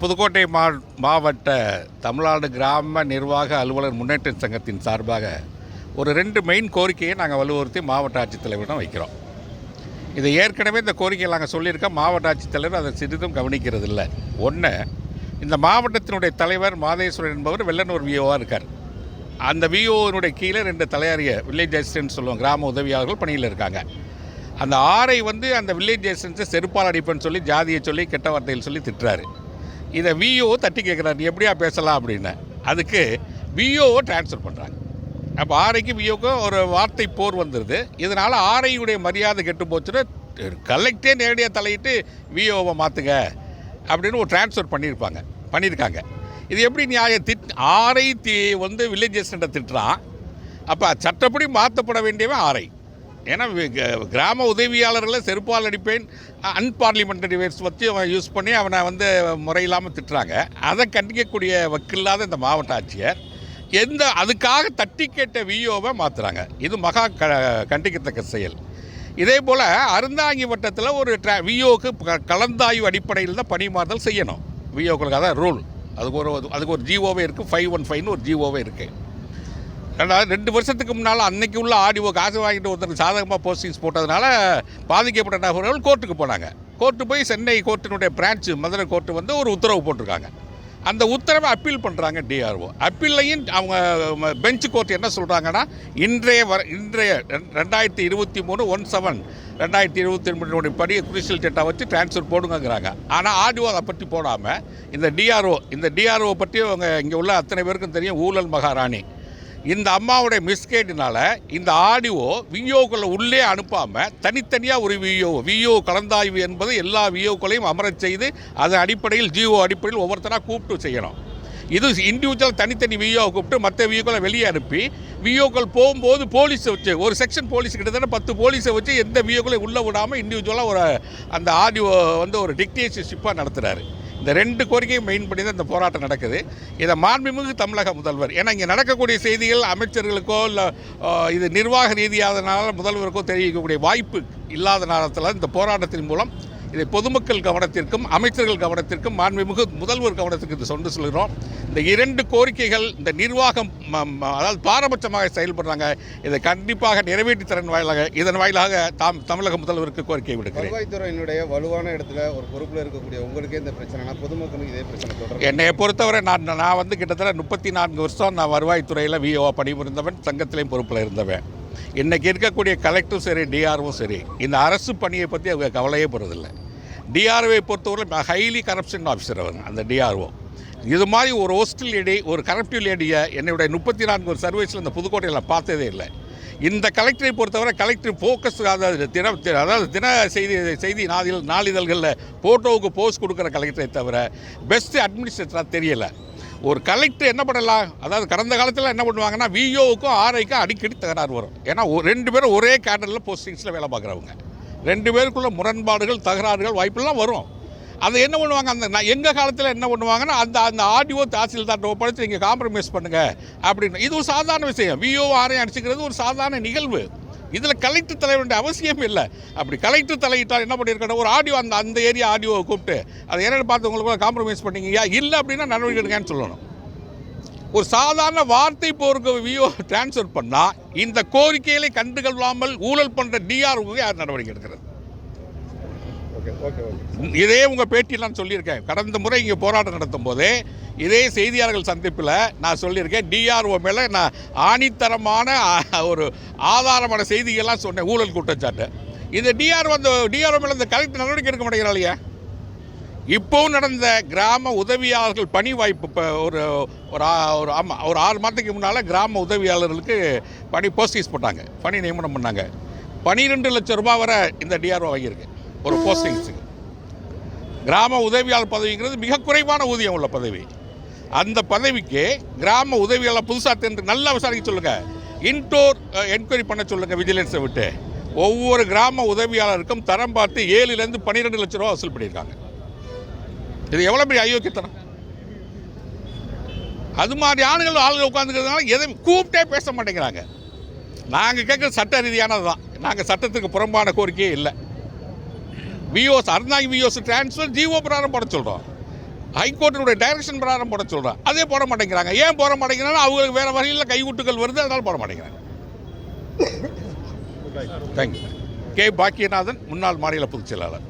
புதுக்கோட்டை மா மாவட்ட தமிழ்நாடு கிராம நிர்வாக அலுவலர் முன்னேற்ற சங்கத்தின் சார்பாக ஒரு ரெண்டு மெயின் கோரிக்கையை நாங்கள் வலியுறுத்தி மாவட்ட ஆட்சித்தலைவரிடம் வைக்கிறோம். இதை ஏற்கனவே இந்த கோரிக்கையை நாங்கள் சொல்லியிருக்கோம். மாவட்ட ஆட்சித்தலைவர் அதை சிறிதும் கவனிக்கிறது இல்லை ஒன்று இந்த மாவட்டத்தினுடைய தலைவர் மாதேஸ்வரன் என்பவர் வெள்ளனூர் விஓவாக இருக்கார். அந்த விஓனுடைய கீழே ரெண்டு தலையாரிய வில்லேஜ் அசிஸ்டன்ட் சொல்லுவோம் கிராம உதவியாளர்கள் பணியில் இருக்காங்க. அந்த ஆரை வந்து அந்த வில்லேஜேஷன்ஸை செருப்பால் அடிப்பேன்னு சொல்லி ஜாதியை சொல்லி கெட்ட வார்த்தையில் சொல்லி திட்டுறாரு. இதை விஓ தட்டி கேட்குறாரு எப்படியா பேசலாம் அப்படின்னு. அதுக்கு விஓவை டிரான்ஸ்ஃபர் பண்ணுறாங்க அப்போ ஆரைக்கு விஓக்கும் ஒரு வார்த்தை போர் வந்துடுது இதனால் ஆரையுடைய மரியாதை கெட்டு போச்சுன்னா கலெக்டே நேரடியாக தலையிட்டு விஓவை மாற்றுங்க அப்படின்னு ஒரு டிரான்ஸ்ஃபர் பண்ணியிருப்பாங்க பண்ணியிருக்காங்க இது எப்படி நியாய திட் ஆரை தி வந்து வில்லேஜ் திட்டுறான். அப்போ சட்டப்படி மாற்றப்பட வேண்டியவன் ஆரை ஏன்னா கிராம உதவியாளர்களை செருப்பால் அடிப்பேன். அன்பார்லிமெண்டரி வேர்ட்ஸ் வச்சு அவன் யூஸ் பண்ணி அவனை வந்து முறையில்லாமல் திட்டுறாங்க. அதை கண்டிக்கக்கூடிய வக்கில்லாத இந்த மாவட்ட ஆட்சியர் எந்த அதுக்காக தட்டி கேட்ட விஓவை மாற்றுறாங்க இது மகா க கண்டிக்கத்தக்க செயல். இதே போல் அருந்தாங்கி வட்டத்தில் ஒரு ட்ரா விஓக்கு கலந்தாய்வு அடிப்படையில் தான் பணிமாறுதல் செய்யணும். விஓக்களுக்கு அதான் ரூல் அதுக்கு ஒரு அதுக்கு ஒரு ஜிஓவே இருக்குது ஃபைவ் ஒன் ஃபைவ்னு ஒரு ஜிஓவே இருக்குது ரெண்டாவது ரெண்டு வருஷத்துக்கு முன்னால் அன்னைக்கு உள்ள ஆடிஓ காசு வாங்கிட்டு ஒருத்தர் சாதகமாக போஸ்டிங்ஸ் போட்டதுனால பாதிக்கப்பட்ட நபர்கள் கோர்ட்டுக்கு போனாங்க. கோர்ட்டு போய் சென்னை கோர்ட்டினுடைய பிரான்ச்சு மதுரை கோர்ட்டு வந்து ஒரு உத்தரவு போட்டிருக்காங்க. அந்த உத்தரவை அப்பீல் பண்ணுறாங்க டிஆர்ஓ அப்பீல்லையும் அவங்க பெஞ்ச் கோர்ட் என்ன சொல்கிறாங்கன்னா இன்றைய வர இன்றைய ரெண்- ரெண்டாயிரத்தி இருபத்தி மூணு ஒன் செவன் ரெண்டாயிரத்தி இருபத்தி ரெண்டு படி குடிஷியல் டேட்டா வச்சு டிரான்ஸ்ஃபர் போடுங்கிறாங்க ஆனால் ஆடிஓ அதை பற்றி போடாமல் இந்த டிஆர்ஓ இந்த டிஆர்ஓ பற்றி அவங்க இங்கே உள்ள அத்தனை பேருக்கும் தெரியும் ஊழல் மகாராணி. இந்த அம்மாவுடைய மிஸ்கேட்டினால இந்த ஆடியோ விஓக்களை உள்ளே அனுப்பாமல் தனித்தனியாக ஒரு விஓ விஓ கலந்தாய்வு என்பது எல்லா விஓக்களையும் அமரச் செய்து அதன் அடிப்படையில் ஜிஓ அடிப்படையில் ஒவ்வொருத்தராக கூப்பிட்டு செய்யணும். இது இண்டிவிஜுவல் தனித்தனி விஓவை கூப்பிட்டு மற்ற விஓக்களை வெளியே அனுப்பி விஓக்கள் போகும்போது போலீஸை வச்சு ஒரு செக்ஷன் போலீஸ் கிட்டத்தட்ட பத்து போலீஸை வச்சு எந்த விஓக்களையும் உள்ளே விடாமல் இண்டிவிஜுவலாக ஒரு அந்த ஆடியோ வந்து ஒரு டிக்டேஷன்ஷிப்பாக நடத்துகிறாரு இந்த ரெண்டு கோரிக்கையும் மெயின் பண்ணி தான் இந்த போராட்டம் நடக்குது. இதை மாண்புமிகு தமிழக முதல்வர் ஏன்னா இங்கே நடக்கக்கூடிய செய்திகள் அமைச்சர்களுக்கோ இல்லை இது நிர்வாக ரீதியாதனால முதல்வருக்கோ தெரிவிக்கக்கூடிய வாய்ப்பு இல்லாத நேரத்தில் இந்த போராட்டத்தின் மூலம் இதை பொதுமக்கள் கவனத்திற்கும் அமைச்சர்கள் கவனத்திற்கும் மாண்புமிகு முதல்வர் கவனத்திற்கு இது சொண்டு சொல்கிறோம். இந்த இரண்டு கோரிக்கைகள் இந்த நிர்வாகம் அதாவது பாரபட்சமாக செயல்படுறாங்க. இதை கண்டிப்பாக நிறைவேற்றி தரன் வாயிலாக இதன் வாயிலாக தாம் தமிழக முதல்வருக்கு கோரிக்கை விடுக்கிறேன். வருவாய்த்துறையினுடைய வலுவான இடத்துல ஒரு பொறுப்புல இருக்கக்கூடிய உங்களுக்கே இந்த பிரச்சனைனா பொதுமக்களுக்கு இதே பிரச்சனை என்னை பொறுத்தவரை நான் நான் வந்து கிட்டத்தட்ட முப்பத்தி நான்கு வருஷம் நான் வருவாய்த்துறையில் விஓ பணிபுரிந்தவன் சங்கத்திலையும் பொறுப்பில் இருந்தவன். இன்றைக்கி இருக்கக்கூடிய கலெக்டரும் சரி டிஆர்ஓவும் சரி இந்த அரசு பணியை பற்றி அவங்க கவலையே போகிறதில்லை டிஆர்ஓவை பொறுத்தவரை ஹைலி கரப்ஷன் ஆஃபீஸர் அவங்க அந்த டிஆர்ஓ இது மாதிரி ஒரு ஹோஸ்டல் லேடி ஒரு கரப்டிவ் லேடியை என்னுடைய முப்பத்தி நான்கு ஒரு சர்வீஸில் இந்த புதுக்கோட்டையில் பார்த்ததே இல்லை. இந்த கலெக்டரை பொறுத்தவரை கலெக்டர் ஃபோக்கஸ் அதாவது தின அதாவது தின செய்தி செய்தி நாளிதழ் நாளிதழ்களில் ஃபோட்டோவுக்கு போஸ்ட் கொடுக்குற கலெக்டரை தவிர பெஸ்ட் அட்மினிஸ்ட்ரேட்டராக தெரியலை. ஒரு கலெக்டர் என்ன பண்ணலாம் அதாவது கடந்த காலத்தில் என்ன பண்ணுவாங்கன்னா விஓவுக்கும் ஆர்ஐக்கும் அடிக்கடி தகராறு வரும். ஏன்னா ஒரு- ரெண்டு பேரும் ஒரே கேடரில் போஸ்டிங்ஸில் வேலை பார்க்குறவங்க. ரெண்டு பேருக்குள்ள முரண்பாடுகள் தகராறுகள் வாய்ப்பெல்லாம் வரும். அதை என்ன பண்ணுவாங்க? அந்த நான் எங்கள் காலத்தில் என்ன பண்ணுவாங்கன்னா அந்த அந்த ஆடியோ தாசில்தார்ட்ட ஒப்படைத்து நீங்கள் காம்ப்ரமைஸ் பண்ணுங்கள் அப்படின்னு. இது ஒரு சாதாரண விஷயம். விஓ ஆரையும் அடிச்சுக்கிறது ஒரு சாதாரண நிகழ்வு. இதில் கலெக்டர் தலைவருடைய அவசியம் இல்லை. அப்படி கலெக்டர் தலையிட்டால் என்ன பண்ணியிருக்கணும்? ஒரு ஆடியோ அந்த அந்த ஏரியா ஆடியோவை கூப்பிட்டு அதை என்னென்னு பார்த்து உங்களுக்கு காம்ப்ரமைஸ் பண்ணீங்கயா இல்லை அப்படின்னா நடவடிக்கை எடுங்கன்னு சொல்லணும். ஒரு சாதாரண வார்த்தை போருக்கு வியோ டிரான்ஸ்ஃபர் பண்ணால் இந்த கோரிக்கைகளை கண்டுகொள்ளாமல் ஊழல் பண்ணுற டிஆர்ஓக்கு யார் நடவடிக்கை எடுக்கிறது? இதே உங்கள் பேட்டியில் நான் சொல்லியிருக்கேன். கடந்த முறை இங்கே போராட்டம் நடத்தும் போதே இதே செய்தியாளர்கள் சந்திப்பில் நான் சொல்லியிருக்கேன் டிஆர்ஓ மேலே நான் ஆணித்தரமான ஒரு ஆதாரமான செய்திகள்லாம் சொன்னேன் ஊழல் குற்றச்சாட்டு. இந்த டிஆர்ஓ அந்த டிஆர்ஓ மேலே இந்த கலெக்டர் நடவடிக்கை எடுக்க மாட்டேங்கிறாளையா இப்போவும் நடந்த கிராம உதவியாளர்கள் பணி வாய்ப்பு இப்போ ஒரு ஒரு ஒரு ஆமாம் ஒரு ஆறு மாதத்துக்கு முன்னால் கிராம உதவியாளர்களுக்கு பணி போஸ்டீஸ் போட்டாங்க. பணி நியமனம் பண்ணாங்க. பன்னிரெண்டு லட்சம் ரூபாய் வரை இந்த டிஆர்ஓ வாங்கியிருக்கு. ஒரு போஸ்டிங்ஸுக்கு கிராம உதவியாளர் பதவிங்கிறது மிக குறைவான ஊதியம் உள்ள பதவி. அந்த பதவிக்கு கிராம உதவியாளர் புதுசாக தேர்ந்து நல்லா விசாரிக்க சொல்லுங்கள் இன்டோர் என்கொயரி பண்ண சொல்லுங்கள் விஜிலன்ஸை விட்டு. ஒவ்வொரு கிராம உதவியாளருக்கும் தரம் பார்த்து ஏழுலேருந்து பன்னிரெண்டு லட்ச ரூபா வசூல் பண்ணியிருக்காங்க. இது எவ்வளோ பெரிய அயோக்கியத்தனம்? அது மாதிரி ஆளுகள் ஆளுகள் உட்காந்துக்கிறதுனால எதை கூப்பிட்டே பேச மாட்டேங்கிறாங்க. நாங்கள் கேட்குறது சட்ட ரீதியானது தான் நாங்கள் சட்டத்துக்கு புறம்பான கோரிக்கையே இல்லை. VOs Aranthangi VOs transfer GO பிரகாரம் போட சொல்கிறோம் ஹைகோர்ட்டினுடைய டைரக்ஷன் பிரகாரம் போட சொல்கிறோம் அதே போட மாட்டேங்கிறாங்க. ஏன் போட மாட்டேங்கிறாங்க அவங்களுக்கு வேறு வகையில் கைகூட்டுகள் வருது அதனால் போட மாட்டேங்கிறாங்க. தேங்க்யூ கே பாக்கியநாதன் முன்னாள் மாநில பொதுச் செயலாளர்.